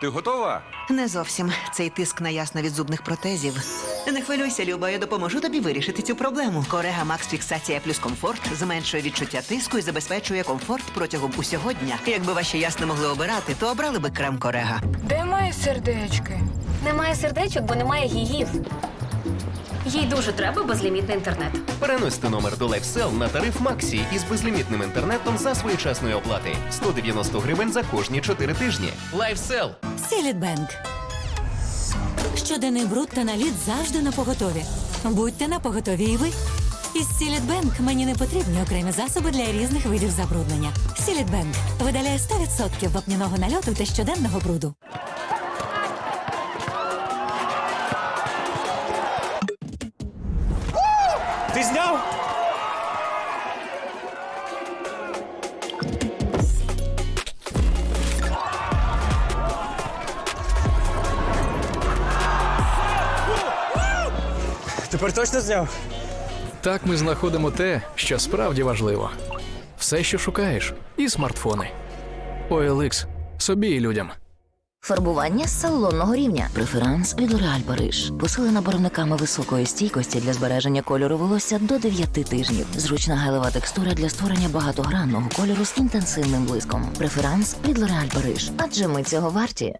ти готова? Не зовсім цей тиск на ясно від зубних протезів. Не хвилюйся, Люба, я допоможу тобі вирішити цю проблему. Корега Макс Фіксація плюс комфорт зменшує відчуття тиску і забезпечує комфорт протягом усього дня. Якби ваші ясно могли обирати, то обрали би крем Корега. Де має сердечки? Немає сердечок, бо немає гігів. Їй дуже треба безлімітний інтернет. Переносьте номер до LifeSell на тариф Максі із безлімітним інтернетом за своєчасної оплати. 190 гривень за кожні 4 тижні. LifeSell. Сілітбенк. Щоденний бруд та наліт завжди на поготові. Будьте на поготові і ви. Із Сілітбенк мені не потрібні окремі засоби для різних видів забруднення. Сілітбенк видаляє 100% вапняного нальоту та щоденного бруду. Ти зняв? Тепер точно зняв? Так ми знаходимо те, що справді важливо. Все, що шукаєш, і смартфони. OLX. собі і людям. Фарбування з салонного рівня. Преферанс від L'Oréal Париж. Посилена барвниками високої стійкості для збереження кольору волосся до 9 тижнів. Зручна гелева текстура для створення багатогранного кольору з інтенсивним блиском. Преферанс від L'Oréal Париж. Адже ми цього варті.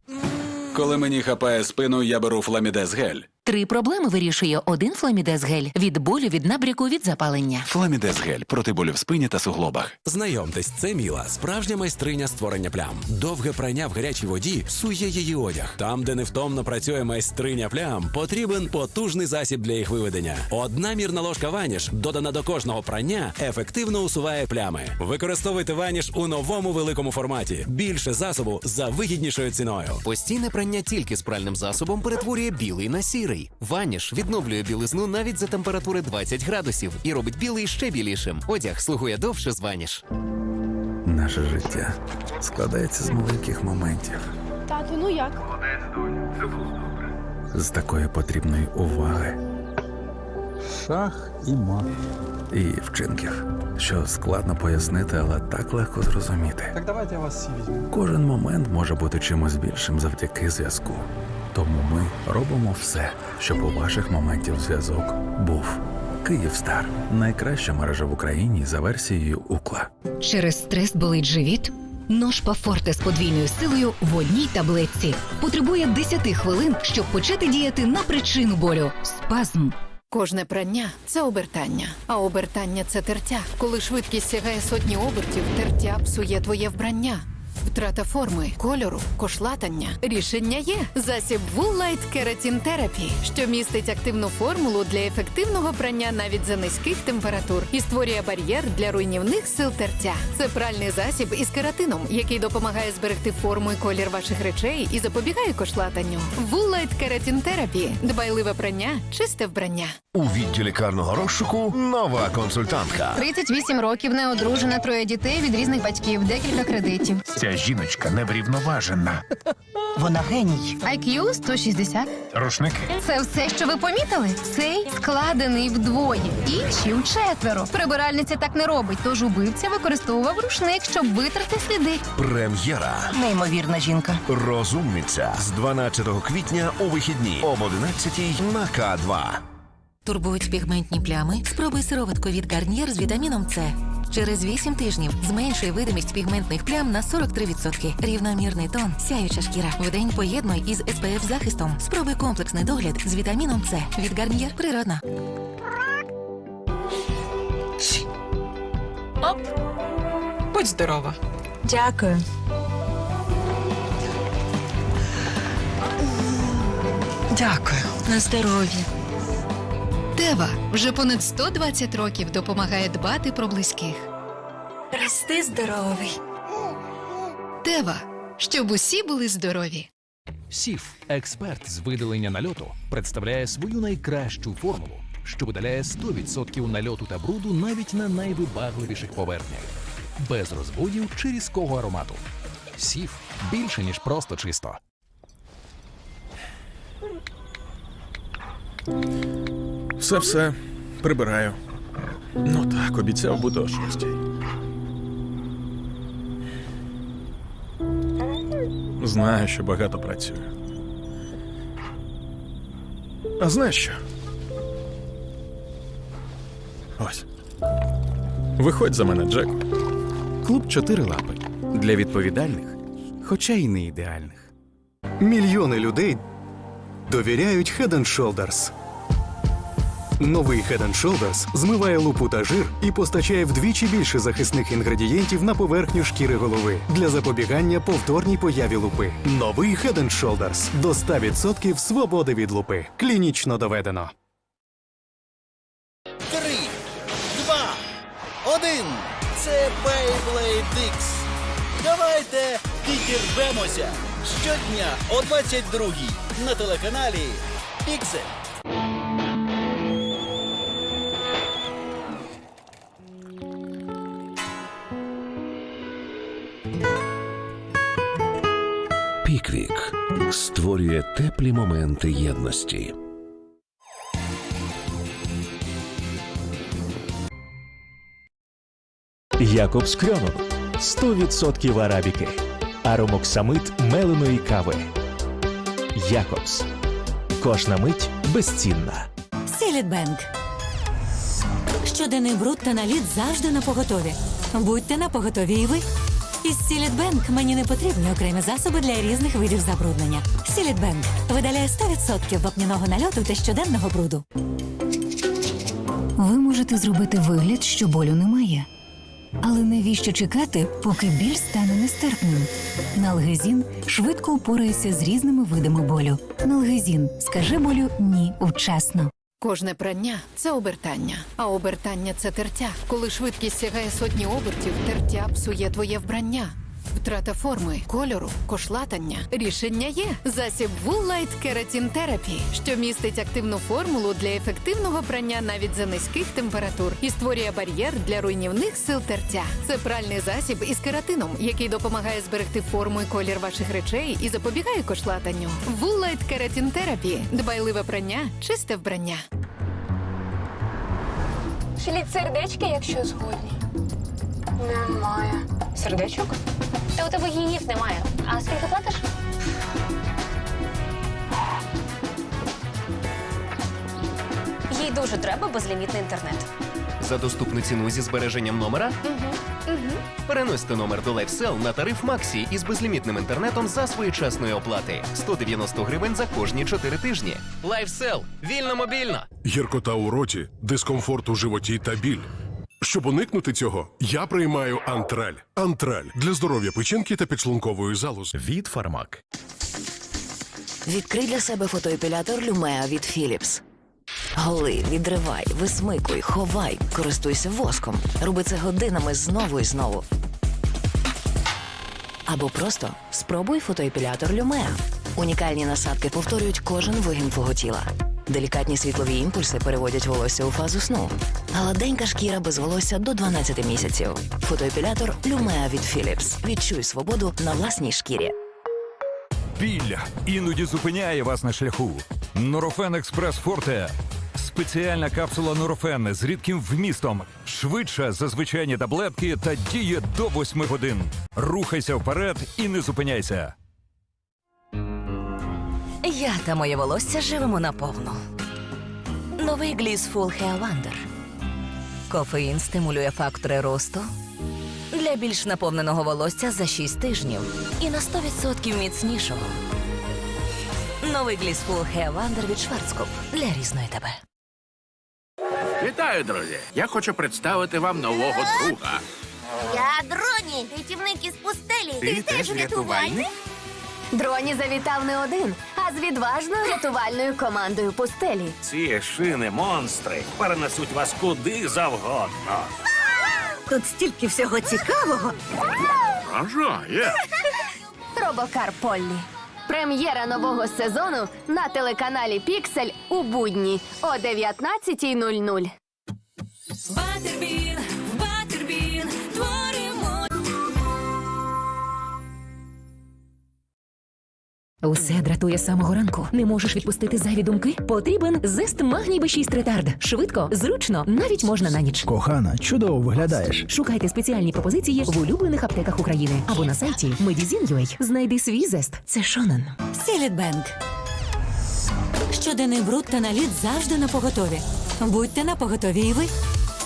Коли мені хапає спину, я беру фламідес гель. Три проблеми вирішує один фламідез гель від болю, від набряку, від запалення. Фламідез гель проти болю в спині та суглобах. Знайомтесь, це Міла, справжня майстриня створення плям. Довге прання в гарячій воді сує її одяг. Там, де невтомно працює майстриня плям, потрібен потужний засіб для їх виведення. Одна мірна ложка ваніш, додана до кожного прання, ефективно усуває плями. Використовуйте ваніш у новому великому форматі. Більше засобу за вигіднішою ціною. Постійне прання тільки з пральним засобом перетворює білий на сірий. Ваніш відновлює білизну навіть за температури 20 градусів і робить білий ще білішим. Одяг слугує довше з ваніш. Наше життя складається з маленьких моментів, Тату, ну як? з такої потрібної уваги Шах і мат. і вчинків, що складно пояснити, але так легко зрозуміти. Так давайте я вас всі візьму. Кожен момент може бути чимось більшим завдяки зв'язку. Тому ми робимо все, щоб у ваших моментів зв'язок був. Київстар найкраща мережа в Україні за версією Укла. Через стрес болить живіт? Ножпа Форте з подвійною силою в одній таблетці. Потребує 10 хвилин, щоб почати діяти на причину болю. Спазм. Кожне прання це обертання, а обертання це тертя. Коли швидкість сягає сотні обертів, тертя псує твоє вбрання. Втрата форми, кольору, кошлатання. Рішення є. Засіб Wool Light Keratin Therapy, що містить активну формулу для ефективного прання навіть за низьких температур і створює бар'єр для руйнівних сил тертя. Це пральний засіб із кератином, який допомагає зберегти форму і колір ваших речей і запобігає кошлатанню. Wool Light Keratin Therapy – дбайливе прання, чисте вбрання. У відділі карного розшуку нова консультантка. 38 років, не одружена, троє дітей від різних батьків, декілька кредитів. Ця жіночка неврівноважена. Вона геній. IQ 160. Рушники. Це все, що ви помітили? Цей складений вдвоє, інші у четверо. Прибиральниця так не робить, тож убивця використовував рушник, щоб витрати сліди. Прем'єра. Неймовірна жінка. Розумниця з 12 квітня у вихідні об 11 на К2. Турбують пігментні плями? Спробуй сироватку від Гарнієр з вітаміном С. Через 8 тижнів зменшує видимість пігментних плям на 43%. Рівномірний тон, сяюча шкіра. Вдень поєднуй із SPF захистом. Спробуй комплексний догляд з вітаміном С. Від Гарнієр природна. Будь здорова. Дякую. Дякую. На здоров'я. Тева вже понад 120 років допомагає дбати про близьких. Рости здоровий. Тева, щоб усі були здорові. Сіф, експерт з видалення нальоту, представляє свою найкращу формулу, що видаляє 100% нальоту та бруду навіть на найвибагливіших поверхнях, без розводів чи різкого аромату. Сіф більше ніж просто чисто. Все все прибираю. Ну так, обіцяв бути о шостій. Знаю, що багато працюю. А знаєш що? Ось. Виходь за мене, Джек. Клуб чотири лапи для відповідальних, хоча й не ідеальних. Мільйони людей довіряють Head and Shoulders. Новий Head Shoulders змиває лупу та жир і постачає вдвічі більше захисних інгредієнтів на поверхню шкіри голови для запобігання повторній появі лупи. Новий Head Shoulders до 100% свободи від лупи. Клінічно доведено. Три, два, один. Це Beyblade X. Давайте підірвемося щодня о 22-й на телеканалі Pixel. Створює теплі моменти єдності. Якобс Крьонов 100% арабіки. Аромоксамит меленої кави. Якобс. Кожна мить безцінна. Сілітбенк. Щоденний бруд та наліт завжди на поготові. Будьте на поготові і ви. Із Сілітбенк мені не потрібні окремі засоби для різних видів забруднення. Сілітбенк видаляє 100% вапняного нальоту та щоденного бруду. Ви можете зробити вигляд, що болю немає. Але навіщо чекати, поки біль стане нестерпним? Налгезін швидко упорається з різними видами болю. Налгезін скажи болю ні вчасно. Кожне прання це обертання, а обертання це тертя. Коли швидкість сягає сотні обертів, тертя псує твоє вбрання. Втрата форми, кольору, кошлатання. Рішення є. Засіб Wool Light Keratin що містить активну формулу для ефективного прання навіть за низьких температур і створює бар'єр для руйнівних сил тертя. Це пральний засіб із кератином, який допомагає зберегти форму і колір ваших речей і запобігає кошлатанню. Wool Light Keratin дбайливе прання, чисте вбрання. Шліть сердечки, якщо згодні. Немає. Сердечок? Та у тебе гігів немає. А скільки платиш? Їй дуже треба безлімітний інтернет. За доступну ціну зі збереженням номера Угу. Угу. переносьте номер до LifeSell на тариф Максі із безлімітним інтернетом за своєчасної оплати 190 гривень за кожні 4 тижні. LifeSell. вільно мобільно. Гіркота у роті, дискомфорт у животі та біль. Щоб уникнути цього, я приймаю антраль. Антраль для здоров'я печінки та підшлункової залози. Від Фармак. Відкрий для себе фотоепілятор Lumea від Philips. Голи, відривай, висмикуй, ховай, користуйся воском. Роби це годинами знову і знову. Або просто спробуй фотоепілятор Lumea. Унікальні насадки повторюють кожен вигін твого тіла. Делікатні світлові імпульси переводять волосся у фазу сну. Гладенька шкіра без волосся до 12 місяців. Фотоепілятор Lumea від Philips. Відчуй свободу на власній шкірі. Біль іноді зупиняє вас на шляху. Нурофен Експрес Форте. Спеціальна капсула Нурофен з рідким вмістом. Швидша за звичайні таблетки та діє до 8 годин. Рухайся вперед і не зупиняйся. Я та моє волосся живемо наповну. Новий Gliss Full Hair Wonder. Кофеїн стимулює фактори росту для більш наповненого волосся за 6 тижнів і на 100% міцнішого. Новий Gliss Full Hair Wonder від Schwarzkopf для різної тебе. Вітаю, друзі! Я хочу представити вам нового друга. Я Дроні, рятівник із пустелі. Ти теж рятувальник? Дроні завітав не один, а з відважною рятувальною командою пустелі. Ці шини монстри перенесуть вас куди завгодно. Тут стільки всього цікавого. Вражає! Робокар Поллі. Прем'єра нового сезону на телеканалі Піксель у будні о 19.00. Батербін, Усе дратує з самого ранку. Не можеш відпустити зайві думки? Потрібен зест магній B6 ретард. Швидко, зручно, навіть можна на ніч. Кохана, чудово виглядаєш. Шукайте спеціальні пропозиції в улюблених аптеках України або на сайті Medizin.ua. Знайди свій зест. Це Шонен. Сілітбенк. Щоденний бруд та наліт завжди на поготові. Будьте на поготові і ви.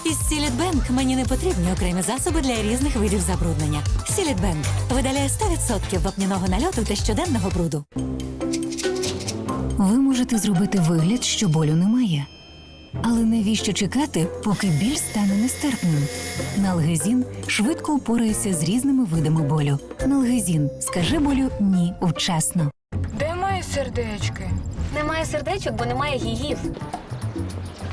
Із Сілітбенк мені не потрібні окремі засоби для різних видів забруднення. Сілітбенк видаляє 100% вапняного нальоту та щоденного бруду. Ви можете зробити вигляд, що болю немає. Але навіщо чекати, поки біль стане нестерпним? Налгезін швидко упорається з різними видами болю. Налгезін скаже болю ні вчасно. Де мої сердечки? Немає сердечок, бо немає гігів.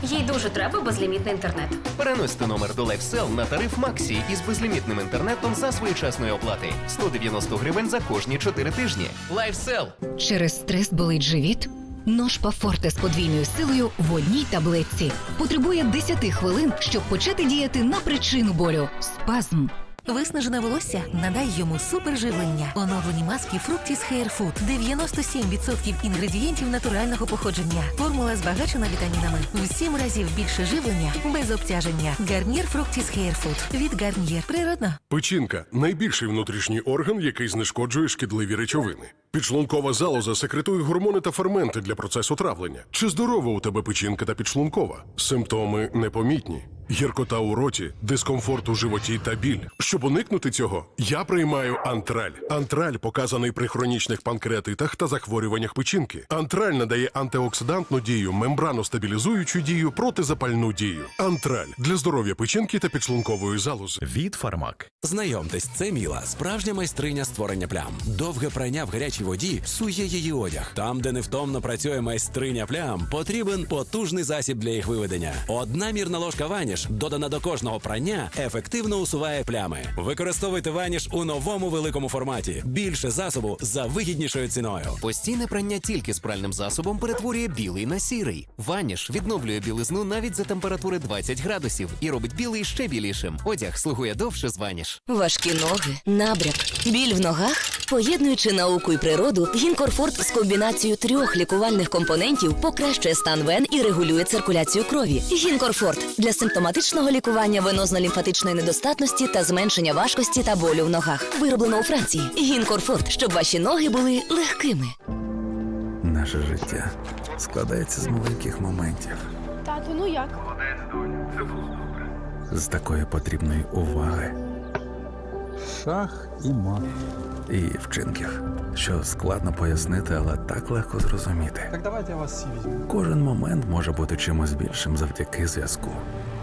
Їй дуже треба безлімітний інтернет. Переносьте номер до LifeSell на тариф Максі із безлімітним інтернетом за своєчасної оплати. 190 гривень за кожні 4 тижні. LifeSell. Через стрес болить живіт? Ножпа Форте з подвійною силою в одній таблетці. Потребує 10 хвилин, щоб почати діяти на причину болю. Спазм. Виснажене волосся надай йому суперживлення. Оновлені маски Fructis Hair Food. 97% інгредієнтів натурального походження. Формула збагачена вітамінами. В 7 разів більше живлення без обтяження. Гарнір Fructis Hair Food. Від Гарнір. Природно. Печінка найбільший внутрішній орган, який знешкоджує шкідливі речовини. Підшлункова залоза секретує гормони та ферменти для процесу травлення. Чи здорова у тебе печінка та підшлункова? Симптоми непомітні. Гіркота у роті, дискомфорт у животі та біль. Щоб уникнути цього, я приймаю антраль. Антраль показаний при хронічних панкреатитах та захворюваннях печінки. Антраль надає антиоксидантну дію, мембрано-стабілізуючу дію, протизапальну дію. Антраль для здоров'я печінки та підшлункової залози. Від Фармак. Знайомтесь, це Міла, справжня майстриня створення плям. Довге прання в гарячій воді псує її одяг. Там, де невтомно працює майстриня плям, потрібен потужний засіб для їх виведення. Одна мірна ложка ваніш, додана до кожного прання, ефективно усуває плями. Використовуйте ваніш у новому великому форматі. Більше засобу за вигіднішою ціною. Постійне прання тільки з пральним засобом перетворює білий на сірий. Ваніш відновлює білизну навіть за температури 20 градусів і робить білий ще білішим. Одяг слугує довше з Ваніш. Важкі ноги, набряк, біль в ногах. Поєднуючи науку і природу, Гінкорфорт з комбінацією трьох лікувальних компонентів покращує стан вен і регулює циркуляцію крові. Гінкорфорт для симптоматичного лікування венозно-лімфатичної недостатності та зменшення важкості та болю в ногах. Вироблено у Франції. Гінкорфорт, щоб ваші ноги були легкими. Наше життя складається з маленьких моментів, Тату, ну як? з такої потрібної уваги Шах і мат. і вчинків, що складно пояснити, але так легко зрозуміти. Так давайте я вас всі візьму. Кожен момент може бути чимось більшим завдяки зв'язку.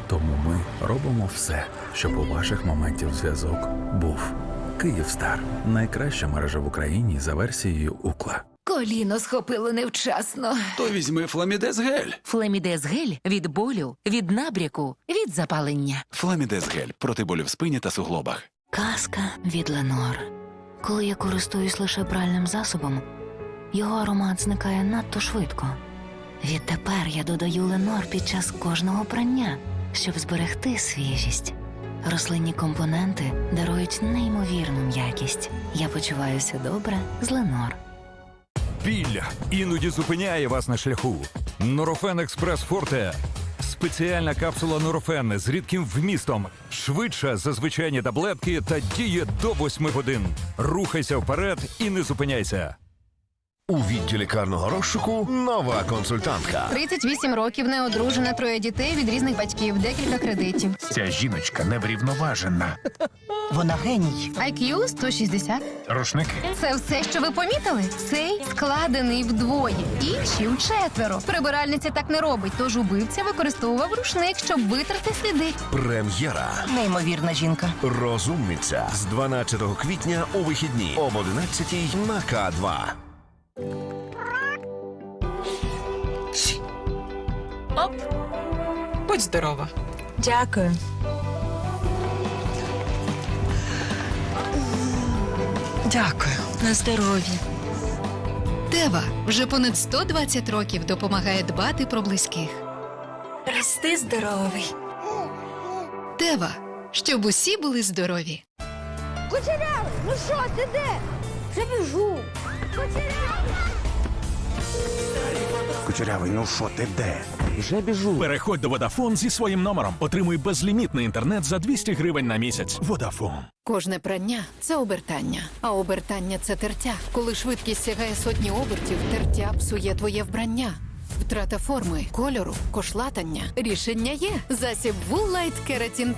Тому ми робимо все, щоб у ваших моментів зв'язок був. Київстар найкраща мережа в Україні за версією Укла. Коліно схопило невчасно. То візьми Фламідез гель. Флемідез гель від болю, від набряку, від запалення. Фламідез гель проти болю в спині та суглобах. Казка від Ленор. Коли я користуюсь лише пральним засобом, його аромат зникає надто швидко. Відтепер я додаю Ленор під час кожного прання, щоб зберегти свіжість. Рослинні компоненти дарують неймовірну м'якість. Я почуваюся добре з Ленор. Біль іноді зупиняє вас на шляху. Норофен Експрес Форте. Спеціальна капсула Норофен з рідким вмістом. Швидша за звичайні таблетки та діє до 8 годин. Рухайся вперед і не зупиняйся. У відділі карного розшуку нова консультантка. 38 років, неодружена, троє дітей від різних батьків, декілька кредитів. Ця жіночка неврівноважена. Вона геній. IQ 160. Рушники. Це все, що ви помітили? Цей складений вдвоє, інші вчетверо. Прибиральниця так не робить, тож убивця використовував рушник, щоб витерти сліди. Прем'єра. Неймовірна жінка. Розумниця з 12 квітня у вихідні об 11 на К2. Оп. Будь здорова. Дякую. Дякую. На здоров'я. Тева вже понад 120 років допомагає дбати про близьких. Рости здоровий. Тева, щоб усі були здорові. Кучерявий, ну що, ти де? Вже біжу. Кучерявий, ну що ти де? Вже біжу. Переходь до Vodafone зі своїм номером. Отримуй безлімітний інтернет за 200 гривень на місяць. Vodafone. Кожне прання це обертання, а обертання це тертя. Коли швидкість сягає сотні обертів, тертя псує твоє вбрання. Втрата форми, кольору, кошлатання. Рішення є. Засіб Wool Light Keratin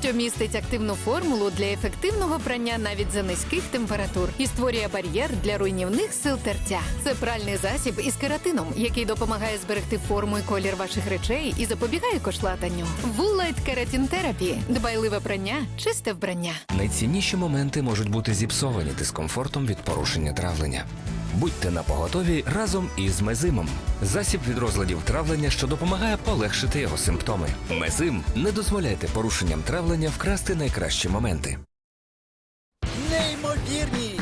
що містить активну формулу для ефективного прання навіть за низьких температур і створює бар'єр для руйнівних сил тертя. Це пральний засіб із кератином, який допомагає зберегти форму і колір ваших речей і запобігає кошлатанню. Wool Light Keratin дбайливе прання, чисте вбрання. Найцінніші моменти можуть бути зіпсовані дискомфортом від порушення травлення. Будьте напоготові разом із мезимом. Засіб від розладів травлення, що допомагає полегшити його симптоми. Мезим не дозволяйте порушенням травлення вкрасти найкращі моменти. Неймовірні,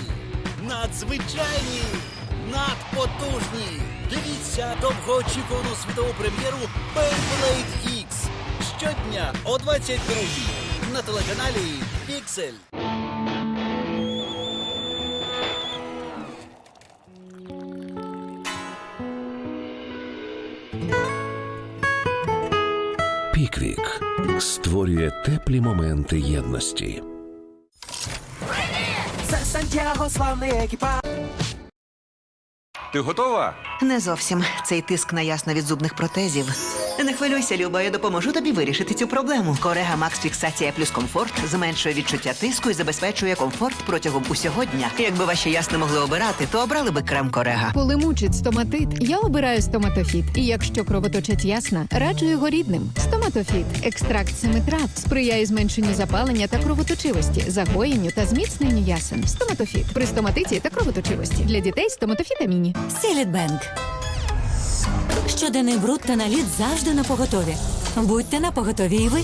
надзвичайні, надпотужні. Дивіться довгоочікувану світову прем'єру Beyblade X щодня о 22 на телеканалі Піксель. Піквік створює теплі моменти єдності. Це Сантьяго, славний екіпаж. Ти готова? Не зовсім цей тиск на ясно від зубних протезів. Не хвилюйся, Люба, я допоможу тобі вирішити цю проблему. Корега Макс Фіксація плюс комфорт зменшує відчуття тиску і забезпечує комфорт протягом усього дня. Якби ваші ясно могли обирати, то обрали би крем Корега. Коли мучить стоматит, я обираю стоматофіт. І якщо кровоточить ясна, раджу його рідним. Стоматофіт екстракт семи трав сприяє зменшенню запалення та кровоточивості, загоєнню та зміцненню ясен. Стоматофіт при стоматиті та кровоточивості для дітей стоматофіт Аміні. Сілітбенк. Щоденний бруд та наліт завжди на поготові. Будьте на поготові і ви.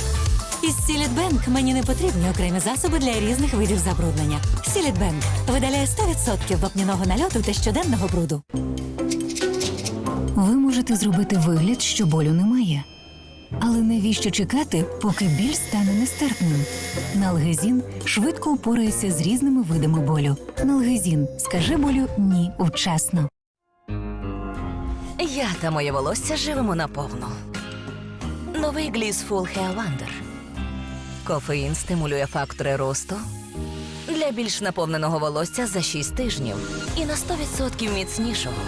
Із Сілітбенк мені не потрібні окремі засоби для різних видів забруднення. Сілітбенк видаляє 100% вапняного нальоту та щоденного бруду. Ви можете зробити вигляд, що болю немає. Але навіщо чекати, поки біль стане нестерпним? Налгезін швидко упорається з різними видами болю. Налгезін скаже болю ні вчасно. Я та моє волосся живемо наповну. Новий Gliss Full Hair Wonder. Кофеїн стимулює фактори росту для більш наповненого волосся за 6 тижнів і на 100% міцнішого.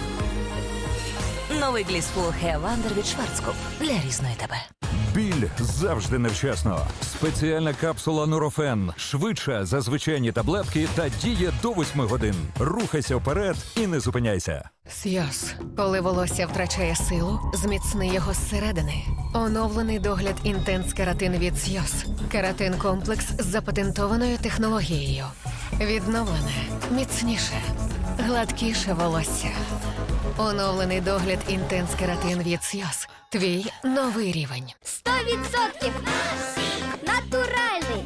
Новий Gliss Full Hair Wonder від Шварцкоп для різної тебе. Біль завжди невчасно. Спеціальна капсула Нурофен швидша за звичайні таблетки та діє до 8 годин. Рухайся вперед і не зупиняйся. Сйоз. Коли волосся втрачає силу, зміцни його зсередини. Оновлений догляд інтенс кератин від Сйоз. Кератин комплекс з запатентованою технологією. Відновлене, міцніше, гладкіше волосся. Оновлений догляд інтенс кератин від Сйоз. Твій новий рівень. Сто відсотків! Натуральний!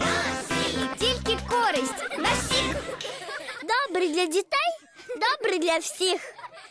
Тільки користь! Насік! Добрий для дітей, добрий для всіх!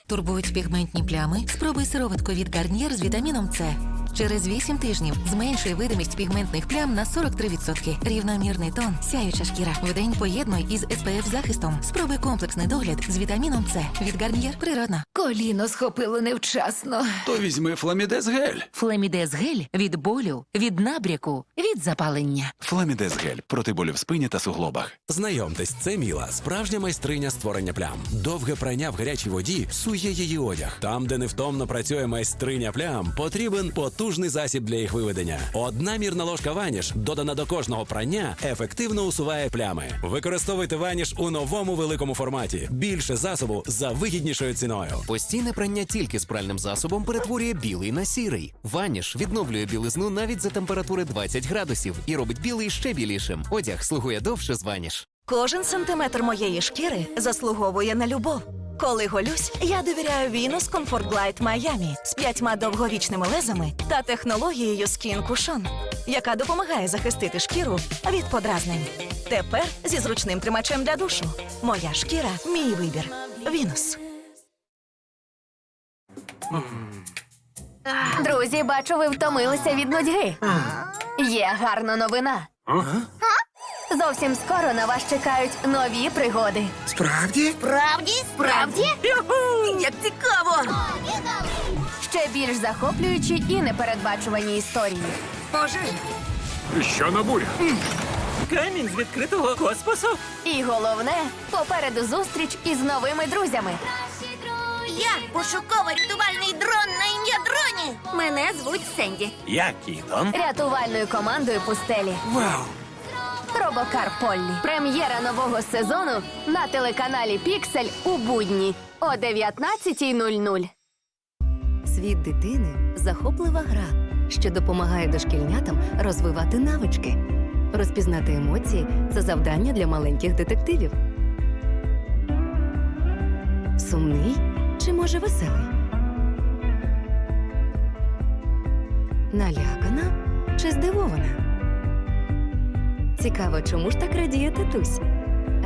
Турбують пігментні плями? Спробуй сироватку від гарнір з вітаміном С. Через 8 тижнів зменшує видимість пігментних плям на 43%. Рівномірний тон, сяюча шкіра. Вдень поєднуй із SPF захистом. Спробуй комплексний догляд з вітаміном С. Від Гарнієр природна. Коліно схопило невчасно. То візьми фламідез гель. Флемідез гель від болю, від набряку, від запалення. Фламідез гель проти болю в спині та суглобах. Знайомтесь, це Міла, справжня майстриня створення плям. Довге прання в гарячій воді псує її одяг. Там, де невтомно працює майстриня плям, потрібен потужний засіб для їх виведення. Одна мірна ложка ваніш, додана до кожного прання, ефективно усуває плями. Використовуйте ваніш у новому великому форматі. Більше засобу за вигіднішою ціною. Постійне прання тільки з пральним засобом перетворює білий на сірий. Ваніш відновлює білизну навіть за температури 20 градусів і робить білий ще білішим. Одяг слугує довше з Ваніш. Кожен сантиметр моєї шкіри заслуговує на любов. Коли голюсь, я довіряю Venus Comfort Glide Miami з п'ятьма довговічними лезами та технологією Skin Cushion, яка допомагає захистити шкіру від подразнень. Тепер зі зручним тримачем для душу. Моя шкіра мій вибір. Venus. Друзі, бачу, ви втомилися від нудьги. Є гарна новина. Зовсім скоро на вас чекають нові пригоди. Справді? Справді? Справді? Як цікаво! Ще більш захоплюючі і непередбачувані історії. Що на буря? Камінь з відкритого космосу. І головне, попереду зустріч із новими друзями. Я пошуково-рятувальний дрон на ім'я Дроні. Мене звуть Сенді. Я Кітон. Рятувальною командою пустелі. Вау! Робокар Поллі. Прем'єра нового сезону на телеканалі Піксель у будні о 19.00. Світ дитини захоплива гра, що допомагає дошкільнятам розвивати навички. Розпізнати емоції це завдання для маленьких детективів. Сумний чи може веселий? Налякана чи здивована? Цікаво, чому ж так радіє татусь?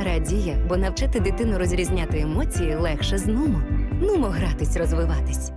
Радіє, бо навчити дитину розрізняти емоції легше з нумо. Нумо гратись, розвиватись.